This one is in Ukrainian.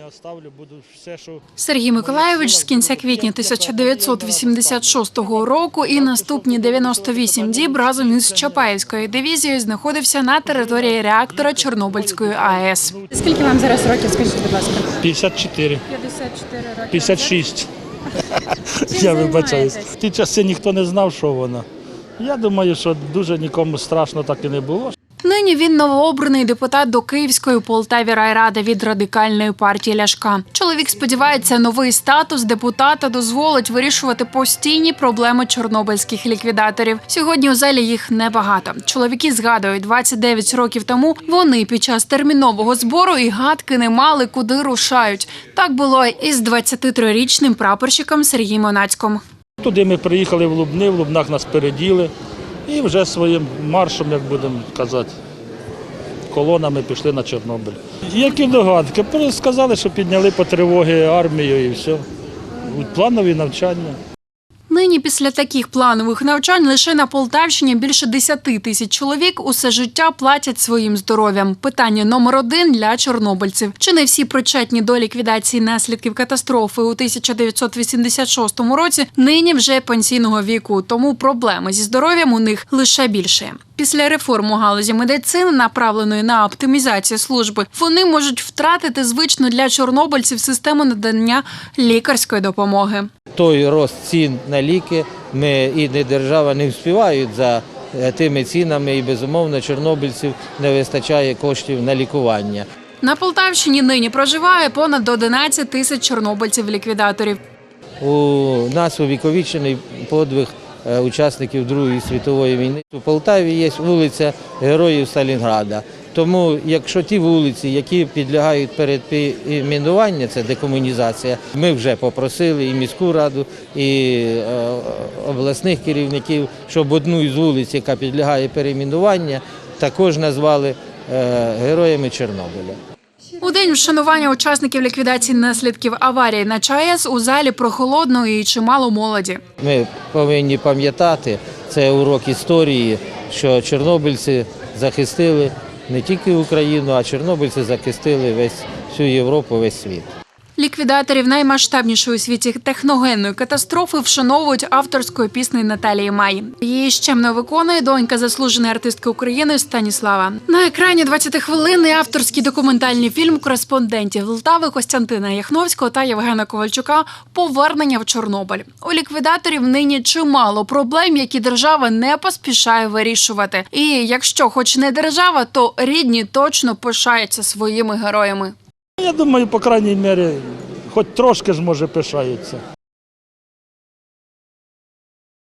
не оставлю, буду все, що Сергій Миколайович з кінця квітня 1986 року і наступні 98 діб разом із Чапаївською дивізією знаходився на території реактора Чорнобильської АЕС. Скільки вам зараз років, скажіть, будь ласка? 54, 54 роки. 56. Я вибачаюсь. В ті часи ніхто не знав, що вона. Я думаю, що дуже нікому страшно так і не було. Нині він новообраний депутат до Київської Полтаві райради від радикальної партії Ляшка. Чоловік сподівається, новий статус депутата дозволить вирішувати постійні проблеми чорнобильських ліквідаторів. Сьогодні у залі їх небагато. Чоловіки згадують, 29 років тому вони під час термінового збору і гадки не мали, куди рушають. Так було і з 23-річним прапорщиком Сергієм Монацьком. Туди ми приїхали в Лубни, в Лубнах нас переділи і вже своїм маршем, як будемо казати, колонами пішли на Чорнобиль. Які догадки? Сказали, що підняли по тривоги армію і все. Планові навчання. Нині після таких планових навчань лише на Полтавщині більше 10 тисяч чоловік усе життя платять своїм здоров'ям. Питання номер один для чорнобильців. Чи не всі причетні до ліквідації наслідків катастрофи у 1986 році нині вже пенсійного віку, тому проблеми зі здоров'ям у них лише більше. Після реформ галузі медицини, направленої на оптимізацію служби, вони можуть втратити звичну для чорнобильців систему надання лікарської допомоги. Той рост цін на ліки, ми і не держава не вспівають за е, тими цінами, і безумовно чорнобильців не вистачає коштів на лікування. На Полтавщині нині проживає понад 11 тисяч чорнобильців-ліквідаторів. У нас увіковічений подвиг е, учасників Другої світової війни. У Полтаві є вулиця Героїв Сталінграда. Тому, якщо ті вулиці, які підлягають передпійменування, це декомунізація, ми вже попросили і міську раду, і е, обласних керівників, щоб одну із вулиць, яка підлягає перейменуванню, також назвали е, героями Чорнобиля. У день вшанування учасників ліквідації наслідків аварії на ЧАЕС у залі прохолодно і чимало молоді. Ми повинні пам'ятати, це урок історії, що чорнобильці захистили не тільки Україну, а чорнобильці захистили весь всю Європу, весь світ. Ліквідаторів наймасштабнішої у світі техногенної катастрофи вшановують авторською піснею Наталії Май. Її щемно виконує донька заслуженої артистки України Станіслава. На екрані 20-хвилинний авторський документальний фільм кореспондентів Лтави Костянтина Яхновського та Євгена Ковальчука Повернення в Чорнобиль. У ліквідаторів нині чимало проблем, які держава не поспішає вирішувати. І якщо, хоч не держава, то рідні точно пишаються своїми героями. Я думаю, по крайній мірі, хоч трошки ж може пишаються.